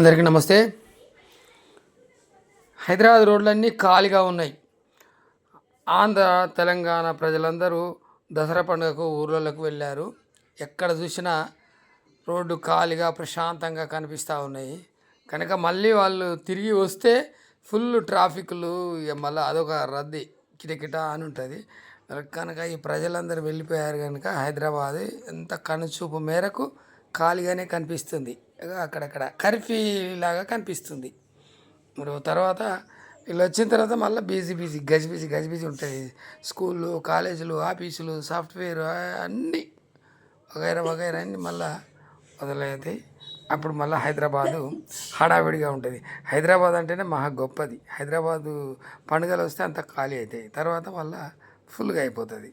అందరికీ నమస్తే. హైదరాబాద్ రోడ్లన్నీ ఖాళీగా ఉన్నాయి. ఆంధ్ర తెలంగాణ ప్రజలందరూ దసరా పండుగకు ఊర్లలోకి వెళ్ళారు. ఎక్కడ చూసినా రోడ్డు ఖాళీగా ప్రశాంతంగా కనిపిస్తూ ఉన్నాయి. కనుక మళ్ళీ వాళ్ళు తిరిగి వస్తే ఫుల్ ట్రాఫిక్లు ఇక మళ్ళీ అదొక రద్దీ కిటకిట అని ఉంటుంది. కనుక ఈ ప్రజలందరూ వెళ్ళిపోయారు కనుక హైదరాబాద్ ఎంత కనుచూపు మేరకు ఖాళీగానే కనిపిస్తుంది. అక్కడక్కడ కర్ఫీ లాగా కనిపిస్తుంది. ఇప్పుడు తర్వాత వీళ్ళు వచ్చిన తర్వాత మళ్ళీ బిజీ బిజీ గజిబిజి గజిబిజి ఉంటుంది స్కూళ్ళు కాలేజీలు ఆఫీసులు సాఫ్ట్వేర్ అన్నీ వగైరా వగైరా అన్నీ మళ్ళీ మొదలవుతాయి అప్పుడు మళ్ళీ హైదరాబాదు హడావిడిగా ఉంటుంది. హైదరాబాద్ అంటేనే మహా గొప్పది. హైదరాబాదు పండుగలు వస్తే అంత ఖాళీ అవుతాయి తర్వాత మళ్ళీ ఫుల్గా అయిపోతుంది.